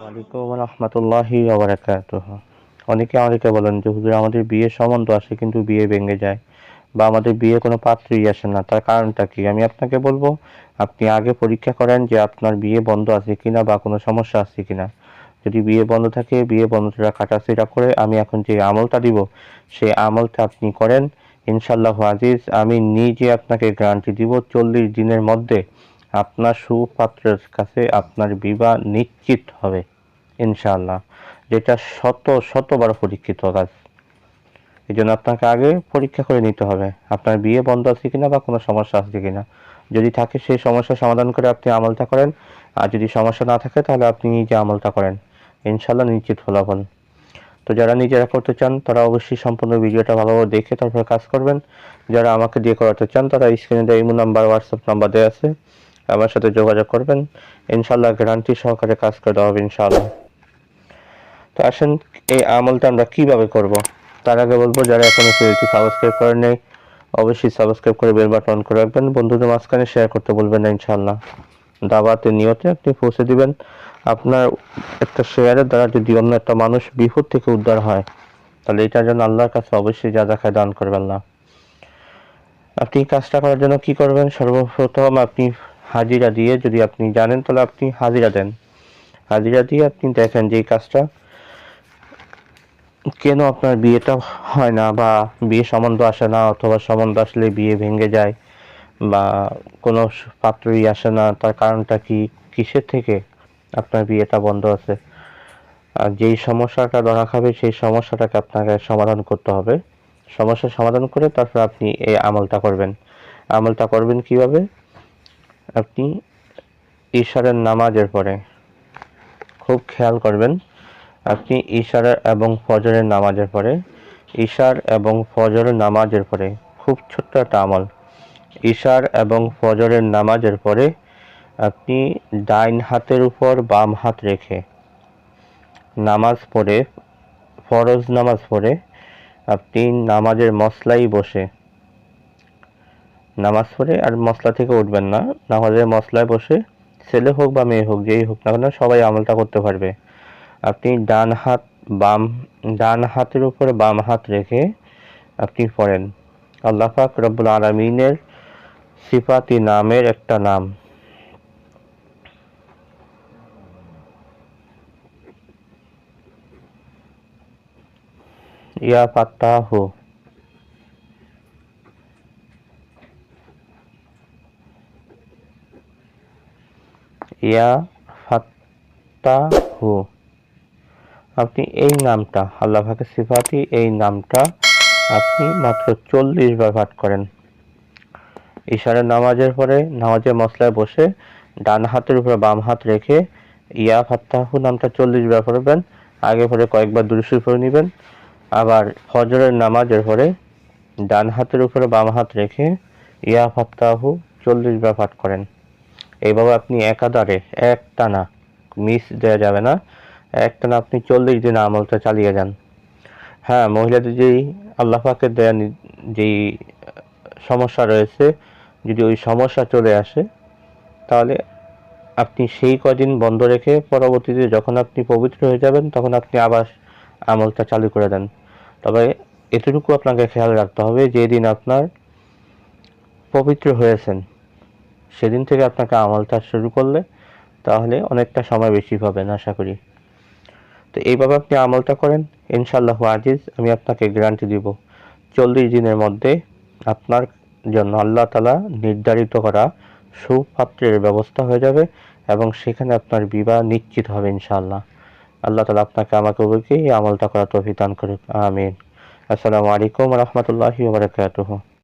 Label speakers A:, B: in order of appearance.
A: ওয়ালাইকুম রহমতুল্লাহি অনেকে আমাদেরকে বলেন যে, হুজুর, আমাদের বিয়ে সম্বন্ধ আসে কিন্তু বিয়ে ভেঙে যায় বা আমাদের বিয়ে কোনো পাত্রই আসে না। তার কারণটা কি? আমি আপনাকে বলব, আপনি আগে পরীক্ষা করেন যে আপনার বিয়ে বন্ধ আছে কিনা বা কোনো সমস্যা আছে কিনা। যদি বিয়ে বন্ধ থাকে, বিয়ে বন্ধটা কাটাছিটা করে আমি এখন যে আমলটা দিব, সেই আমলটা আপনি করেন। ইনশাল্লাহ আজিজ, আমি নিজে আপনাকে গ্যারান্টি দিব, চল্লিশ দিনের মধ্যে আপনার সুপাত্রের কাছে আপনার বিবাহ নিশ্চিত হবে, ইনশাআল্লাহ। যেটা শত, শতবার পরীক্ষিত কাজ এই জন্য আপনাকে আগে পরীক্ষা করে নিতে হবে, আপনার বিয়ে বন্ধ আছে কিনা বা কোনো সমস্যা আছে কিনা। যদি থাকে সেই সমস্যার সমাধান করে আপনি আমলটা করেন, আর যদি সমস্যা না থাকে তাহলে আপনি নিজে আমলটা করেন ইনশাল্লাহ নিশ্চিত ফলাফল তো যারা নিজেরা করতে চান, তারা অবশ্যই সম্পূর্ণ ভিডিওটা ভালোভাবে দেখে তারপরে কাজ করবেন। যারা আমাকে দিয়ে করাতে চান, তারা স্ক্রিনে দেওয়া ইমো নাম্বার হোয়াটসঅ্যাপ নাম্বার দেওয়া আছে। আমার সাথে যোগাযোগ করবেন। ইনশাল্লাহ গ্যারান্টি সহকারে কাজ করে দেওয়া হবে ইনশাআল্লাহ। তো আসেন, এই আমলটা আমরা কীভাবে করব? তার আগে বলব, যারা এখনও চ্যানেলটি সাবস্ক্রাইব করেন নাই, অবশ্যই সাবস্ক্রাইব করে বেল বাটন অন করে রাখবেন। বন্ধুদের মাঝখানে শেয়ার করতে বলবেন না ইনশাআল্লাহ। দাওয়াতে নিয়তে আপনি পৌঁছে দিবেন। আপনার একটা শেয়ারের দ্বারা যদি অন্য একটা মানুষ বিপদ থেকে উদ্ধার হয়, তাহলে এটার জন্য আল্লাহর কাছে অবশ্যই যা দেখায় দান করবেন না। আপনি কাজটা করার জন্য কি করবেন? সর্বপ্রথম আপনি হাজিরা দিয়ে যদি আপনি জানেন, তাহলে আপনি হাজিরা দেন। হাজিরা দিয়ে আপনি দেখেন যে কাজটা কেন আপনার বিয়েটা হয় না বা বিয়ে সম্বন্ধ আসে না, অথবা সম্বন্ধ আসলে বিয়ে ভেঙে যায় বা কোনো পাত্রই আসে না, তার কারণটা কি? কিসের থেকে আপনার বিয়েটা বন্ধ আছে? আর যেই সমস্যাটা ধরা খাবে, সেই সমস্যাটাকে আপনাকে সমাধান করতে হবে। সমস্যার সমাধান করে তারপর আপনি এই আমলটা করবেন। আমলটা করবেন কীভাবে? আপনি ঈশ্বরের নামাজের পরে খুব খেয়াল করবেন, আপনি ঈশার এবং ফজরের নামাজের পরে, ঈশার এবং ফজরের নামাজের পরে খুব ছোট্ট একটা আমল, ঈশার এবং ফজরের নামাজের পরে আপনি ডাইন হাতের উপর বাম হাত রেখে নামাজ পড়ে, ফরজ নামাজ পড়ে, আপনি নামাজের মশলাই বসে নামাজ পড়ে আর মশলা থেকে উঠবেন না। নামাজের মশলায় বসে ছেলে হোক বা মেয়ে হোক, যেই হোক না কেন সবাই আমলটা করতে পারবে। আপনি ডান হাত বাম, ডান হাতের উপর বাম হাত রেখে আপনি পড়েন। আল্লাহ পাক রব্বুল আলমিনের সিফাতি নামের একটা নাম। ইয়া পাত্তা ফাত্তাহু। ইয়া ফাত্তাহু। আপনি এই নামটা, আল্লাহ পাকের সিফাতি এই নামটা আপনি মাত্র চল্লিশ বার পাঠ করেন। ইশারের নামাজের পরে নামাজের মশলায় বসে ডান হাতের উপরে বাম হাত রেখে ইয়া ফাত্তাহু নামটা চল্লিশ বার পড়বেন। আগে পরে কয়েকবার দুরুসুর পরে নেবেন। আবার ফজরের নামাজের পরে ডান হাতের উপরে বাম হাত রেখে ইয়া ফাত্তাহু চল্লিশ বার পাঠ করেন। এইভাবে আপনি একাধারে এক টানা মিস দেওয়া যাবে না। একটানা আপনি চল্লিশ দিন আমলটা চালিয়ে যান। হ্যাঁ মহিলাদের যেই আল্লাহ পাকের দেয়া যেই সমস্যা রয়েছে, যদি ওই সমস্যা চলে আসে, তাহলে আপনি সেই কদিন বন্ধ রেখে পরবর্তীতে যখন আপনি পবিত্র হয়ে যাবেন, তখন আপনি আবার আমলটা চালু করে দেন। তবে এতটুকু আপনাকে খেয়াল রাখতে হবে, যেদিন আপনার পবিত্র হয়েছেন সেদিন থেকে আপনাকে আমলটা শুরু করলে তাহলে অনেকটা সময় বেশি পাবেন, আশা করি। তো এইভাবে আপনি আমলটা করেন ইনশাল্লাহ আজিজ, আমি আপনাকে গ্যারান্টি দিব, চল্লিশ দিনের মধ্যে আপনার জন্য আল্লাহ তালা নির্ধারিত করা সুপাত্রের ব্যবস্থা হয়ে যাবে এবং সেখানে আপনার বিবাহ নিশ্চিত হবে, ইনশাআল্লাহ। আল্লাহ তালা আপনাকে, আমাকে উভয়কে এই আমলটা করা তৌফিক দান করুক, আমিন। আসসালামু আলাইকুম রহমতুল্লাহি ওবরাকাতুহু